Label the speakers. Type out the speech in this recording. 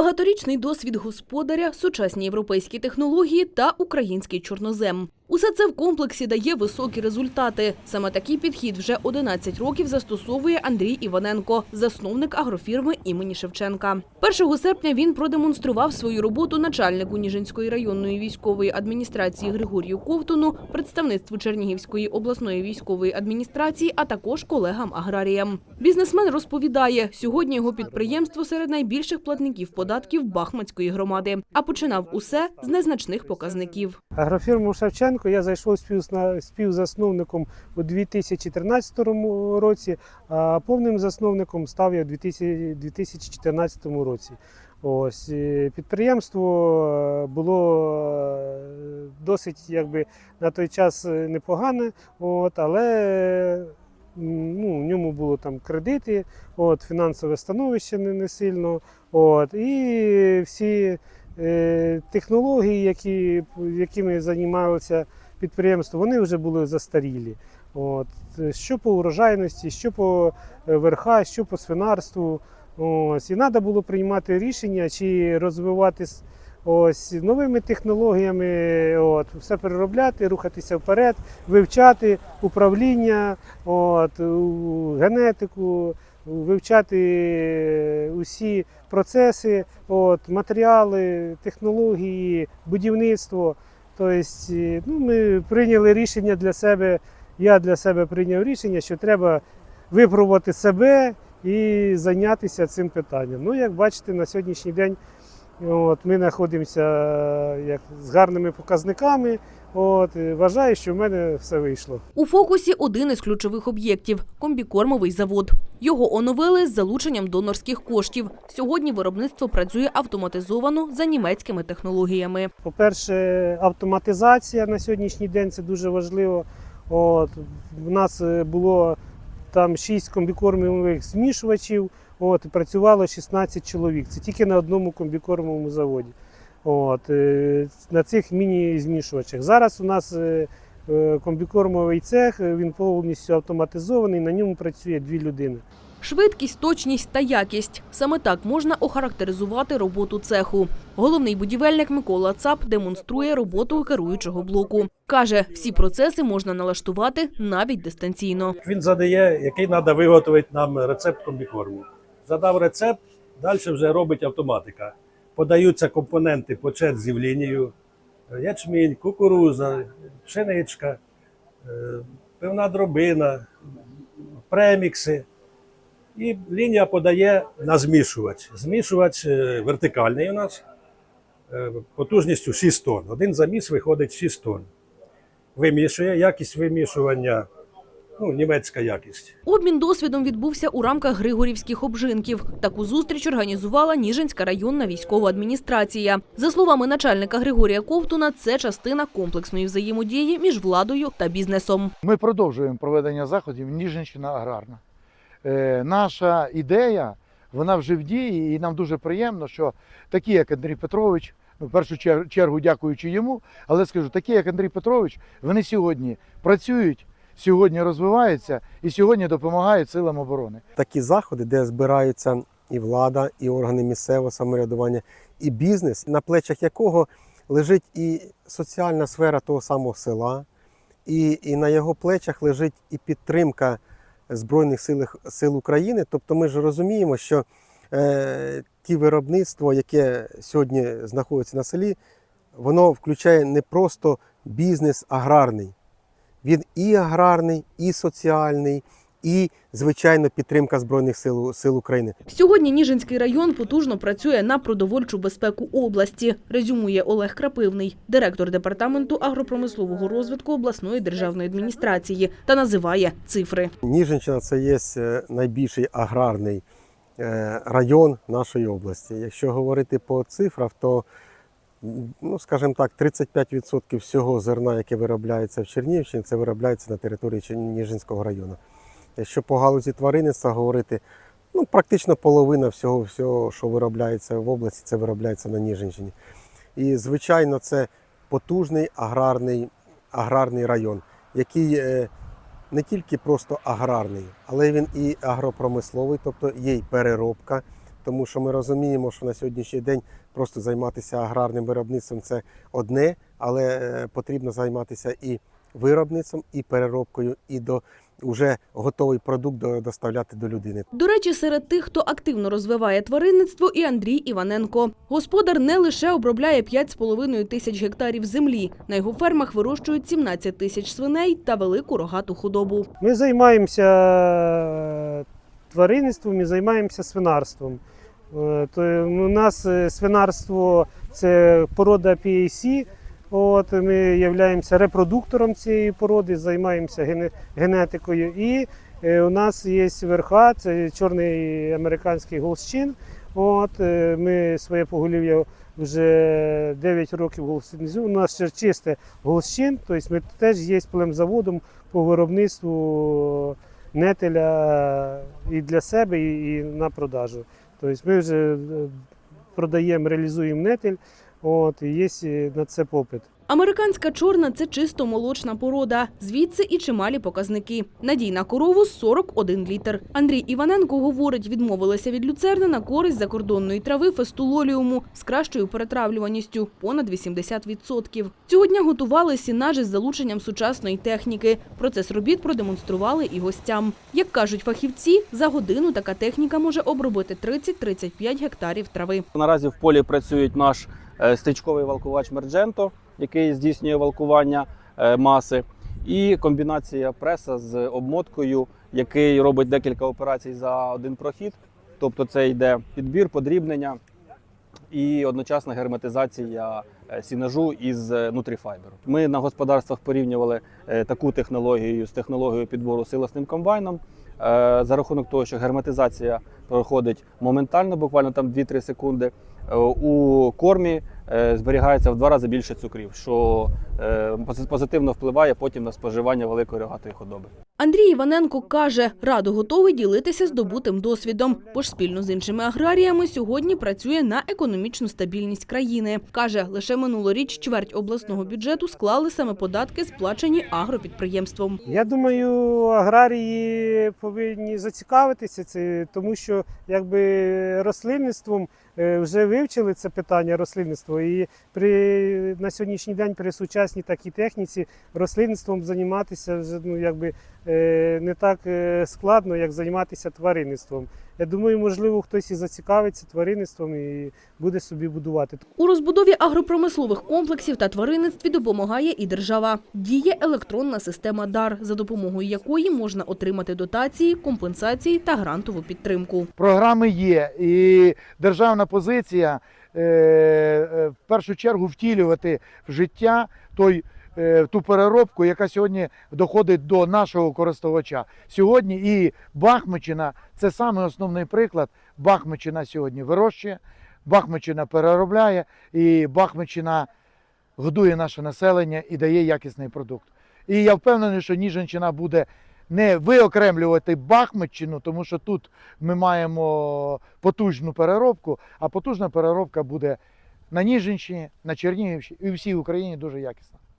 Speaker 1: багаторічний досвід господаря, сучасні європейські технології та український чорнозем. Усе це в комплексі дає високі результати. Саме такий підхід вже 11 років застосовує Андрій Іваненко, засновник агрофірми імені Шевченка. 1 серпня він продемонстрував свою роботу начальнику Ніжинської районної військової адміністрації Григорію Ковтуну, представництву Чернігівської обласної військової адміністрації, а також колегам-аграріям. Бізнесмен розповідає, сьогодні його підприємство серед найбільших платників податків Бахмацької громади, а починав усе з незначних показників.
Speaker 2: Агрофірму Шевченко я зайшов співзасновником у 2013 році, а повним засновником став я у 2014 році. Ось підприємство е, було е, досить якби на той час е, непогане, от, але ну, в ньому було там кредити, от, фінансове становище не, не сильно. От, і всі технології, які, якими займалося підприємство, вони вже були застарілі. От, е, що по урожайності, що по е, верха, що по свинарству. Ось, і треба було приймати рішення, чи розвиватись ось, новими технологіями, от, все переробляти, рухатися вперед, вивчати управління, от, генетику, вивчати усі процеси, от, матеріали, технології, будівництво. Тобто, е, ну, ми прийняли рішення для себе. Я для себе прийняв рішення, що треба випробувати себе і зайнятися цим питанням. Ну, як бачите, на сьогоднішній день от, ми знаходимося е, як, з гарними показниками. От, вважаю, що в мене все вийшло.
Speaker 1: У фокусі один із ключових об'єктів комбікормовий завод. Його оновили з залученням донорських коштів. Сьогодні виробництво працює автоматизовано за німецькими технологіями.
Speaker 2: По-перше, автоматизація на сьогоднішній день це дуже важливо. От, у нас е, було там 6 комбікормових змішувачів, от, працювало 16 чоловік. Це тільки на одному комбікормовому заводі. От, е, на цих міні-змішувачах. Зараз у нас е, е, комбікормовий цех, він повністю автоматизований, на ньому працює дві людини.
Speaker 1: Швидкість, точність та якість саме так можна охарактеризувати роботу цеху. Головний будівельник Микола Цап демонструє роботу керуючого блоку. каже, всі процеси можна налаштувати навіть дистанційно.
Speaker 3: Він задає, який треба виготовити нам рецепт комбікорму. Задав рецепт, далі вже робить автоматика. Подаються компоненти по черзі в лінію: ячмінь, кукуруза, пшеничка, е, пивна дробина, премікси. І лінія подає на змішувач. Змішувач е, вертикальний у нас е, потужністю 6 тонн. Один заміс виходить 6 тонн. Вимішує якість вимішування, ну, німецька якість.
Speaker 1: Обмін досвідом відбувся у рамках Григорівських обжинків. Таку зустріч організувала Ніжинська районна військова адміністрація. За словами начальника Григорія Ковтуна, це частина комплексної взаємодії між владою та бізнесом.
Speaker 4: Ми продовжуємо проведення заходів Ніжинщина аграрна. Е, наша ідея, вона вже в дії, і нам дуже приємно, що такі, як Андрій Петрович, ну, в першу чер- чергу дякуючи йому, але скажу, такі, як Андрій Петрович, вони сьогодні працюють, сьогодні розвиваються і сьогодні допомагають силам оборони.
Speaker 5: такі заходи, де збираються і влада, і органи місцевого самоврядування, і бізнес, на плечах якого лежить і соціальна сфера того самого села, і, і на його плечах лежить і підтримка Збройних сил, сил України. Тобто ми ж розуміємо, що е, ті виробництво, яке сьогодні знаходиться на селі, воно включає не просто бізнес аграрний. Він і аграрний, і соціальний, і, звичайно, підтримка Збройних сил, сил України.
Speaker 1: Сьогодні Ніжинський район потужно працює на продовольчу безпеку області, резюмує Олег Крапивний, директор департаменту агропромислового розвитку обласної державної адміністрації, та називає цифри.
Speaker 5: Ніжинщина це є е, найбільший аграрний е, район нашої області. Якщо говорити по цифрах, то ну, скажімо так, 35% всього зерна, яке виробляється в Чернігівщині, це виробляється на території Ніжинського району. Якщо по галузі тваринництва говорити, ну, практично половина всього, всього, що виробляється в області, це виробляється на Ніжинщині. І, звичайно, це потужний аграрний, аграрний район, який е, не тільки просто аграрний, але він і агропромисловий, тобто є й переробка, тому що ми розуміємо, що на сьогоднішній день просто займатися аграрним виробництвом це одне, але е, потрібно займатися і виробництвом, і переробкою, і до вже готовий продукт до- доставляти до людини.
Speaker 1: До речі, серед тих, хто активно розвиває тваринництво, і Андрій Іваненко. Господар не лише обробляє 5,5 тисяч гектарів землі. На його фермах вирощують 17 тисяч свиней та велику рогату худобу.
Speaker 2: Ми займаємося тваринництвом і займаємося свинарством. Е, То у нас е, свинарство це порода PAC. От, ми являємося репродуктором цієї породи, займаємося генетикою. І е, у нас є верха, це чорний американський голщин. От, ми своє поголів'я вже 9 років голщинізуємо. У нас ще чисте голщин, тобто ми теж є племзаводом по виробництву нетеля і для себе, і, на продажу. Тобто ми вже е, продаємо, реалізуємо нетель, от, і є на це попит.
Speaker 1: Американська чорна це чисто молочна порода. Звідси і чималі показники. Надій на корову 41 літр. Андрій Іваненко говорить, відмовилися від люцерни на користь закордонної трави фестулоліуму з кращою перетравлюваністю – понад 80%. Цього дня готували сінажі з залученням сучасної техніки. Процес робіт продемонстрували і гостям. Як кажуть фахівці, за годину така техніка може обробити 30-35 гектарів трави.
Speaker 6: Наразі в полі працює наш стрічковий валкувач Мердженто, який здійснює валкування е, маси, і комбінація преса з обмоткою, який робить декілька операцій за один прохід. Тобто це йде підбір, подрібнення і одночасна герметизація е, сінажу із е, нутріфайберу. Ми на господарствах порівнювали е, таку технологію з технологією підбору силосним комбайном. Е, За рахунок того, що герметизація проходить моментально, буквально там 2-3 секунди. Е, У кормі зберігається в два рази більше цукрів, що е, позитивно впливає потім на споживання великої рогатої худоби.
Speaker 1: Андрій Іваненко каже, радо готовий ділитися здобутим досвідом, бо ж спільно з іншими аграріями сьогодні працює на економічну стабільність країни. Каже, лише минулоріч чверть обласного бюджету склали саме податки, сплачені агропідприємством.
Speaker 2: Я думаю, аграрії повинні зацікавитися це, тому що якби рослинництвом е, вже вивчили це питання рослинництва. І при на сьогоднішній день при сучасній такій техніці рослинництвом займатися вже ну якби е, не так е, складно, як займатися тваринництвом. Я думаю, можливо, хтось і зацікавиться тваринництвом і буде собі будувати.
Speaker 1: У розбудові агропромислових комплексів та тваринництві допомагає і держава. Діє електронна система ДАР, за допомогою якої можна отримати дотації, компенсації та грантову підтримку.
Speaker 4: Програми є, і державна позиція е, е, в першу чергу втілювати в життя той. Е, Ту переробку, яка сьогодні доходить до нашого користувача. Сьогодні і Бахмачина це саме основний приклад. Бахмачина сьогодні вирощує, Бахмачина переробляє, і Бахмачина годує наше населення і дає якісний продукт. І я впевнений, що Ніжинщина буде не виокремлювати Бахмаччину, тому що тут ми маємо потужну переробку, а потужна переробка буде на Ніжинщині, на Чернігівщині і всій Україні дуже якісна.